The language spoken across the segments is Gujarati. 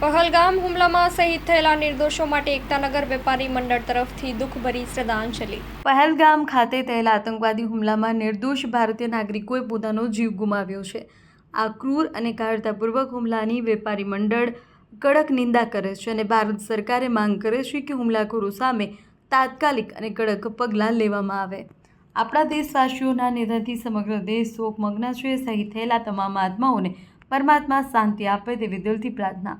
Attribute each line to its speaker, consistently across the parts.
Speaker 1: પહલગામ હુમલામાં શહીદ થયેલા નિર્દોષો માટે એકતાનગર વેપારી મંડળ તરફથી દુઃખભરી શ્રદ્ધાંજલિ.
Speaker 2: પહેલગામ ખાતે થયેલા આતંકવાદી હુમલામાં નિર્દોષ ભારતીય નાગરિકોએ પોતાનો જીવ ગુમાવ્યો છે. આ ક્રૂર અને કાયરતાપૂર્વક હુમલાની વેપારી મંડળ કડક નિંદા કરે છે અને ભારત સરકારે માંગ કરે છે કે હુમલાખોરો સામે તાત્કાલિક અને કડક પગલાં લેવામાં આવે. આપણા દેશવાસીઓના નિધનથી સમગ્ર દેશ શોકમગ્ન છે. શહીદ થયેલા તમામ આત્માઓને પરમાત્મા શાંતિ આપે તેવી દિલથી પ્રાર્થના.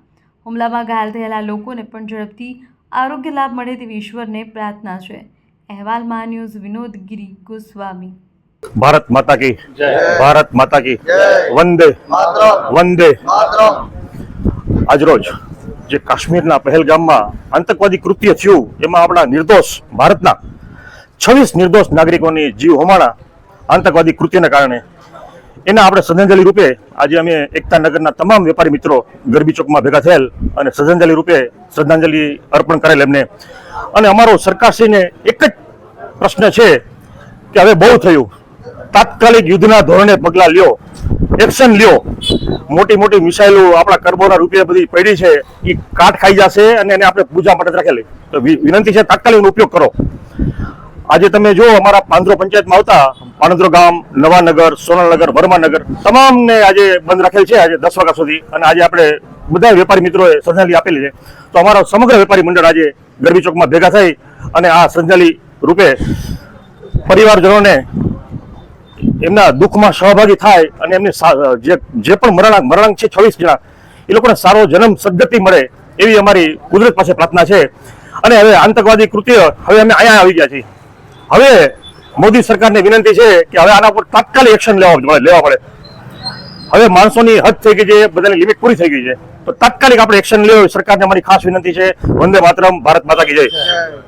Speaker 2: હુમલામાં ઘાયલ થયેલા લોકોને પણ ઝડપથી આરોગ્ય લાભ મળે તેવી ઈશ્વરને પ્રાર્થના છે. અહેવાલમાં ન્યૂઝ વિનોદ ગિરી ગોસ્વામી.
Speaker 3: ભારત માતા કી. ભારત માતા કી. વંદે. વંદે. આજરોજ જે કાશ્મીરના પહેલગામમાં આતંકવાદી કૃત્ય થયું એમાં આપણા નિર્દોષ ભારતના છવ્વીસ નિર્દોષ નાગરિકોની જીવ હોમાણા આતંકવાદી કૃત્યના કારણે એના આપણે શ્રદ્ધાંજલિ રૂપે આજે અમે એકતા નગરના તમામ વેપારી મિત્રો ગરબી ચોકમાં ભેગા થયેલ અને શ્રદ્ધાંજલિ રૂપે શ્રદ્ધાંજલિ અર્પણ કરેલ એમને. અને અમારો સરકારશ્રીને એક જ પ્રશ્ન છે કે હવે બહુ થયું. તાત્કાલિક યુદ્ધના ધોરણે પગલાં લ્યો, એક્શન લ્યો. મોટી મોટી મિસાઇલો આપણા કરબોના રૂપિયા બધી પડી છે એ કાટ ખાઈ જશે અને એને આપણે પૂજા માટે રાખેલી. તો વિનંતી છે તાત્કાલિકનો ઉપયોગ કરો. આજે તમે જો અમારા પાંદરો પંચાયતમાં આવતા પાણંદ્રો ગામ, નવાનગર સોનાનગર વર્માનગર તમામને આજે બંધ રાખેલ છે, આજે દસ વાગ્યા સુધી. અને આજે આપણે બધા વેપારી મિત્રોએ શ્રદ્ધાંજલિ આપેલી છે. તો અમારો સમગ્ર વેપારી મંડળ આજે ગરબી ચોકમાં ભેગા થઈ અને આ શ્રદ્ધાંજલિ રૂપે પરિવારજનોને એમના દુઃખમાં સહભાગી થાય અને એમને જે જે પણ મરણાંક મરણાંક છે, છવ્વીસ જણા, એ લોકોને સારો જન્મ સદગતિ મળે એવી અમારી કુદરત પાસે પ્રાર્થના છે. અને હવે આતંકવાદી કૃત્ય હવે અમે અહીંયા આવી ગયા છીએ. હવે મોદી સરકારને વિનંતી છે કે હવે આના પર તાત્કાલિક એક્શન લેવા લેવા પડે. હવે માણસોની હદ થઈ ગઈ છે, બધાની લિમિટ પૂરી થઈ ગઈ છે. તો તાત્કાલિક આપણે એક્શન લેવો સરકારને અમારી ખાસ વિનંતી છે. વંદે માતરમ, ભારત માતા કી જય.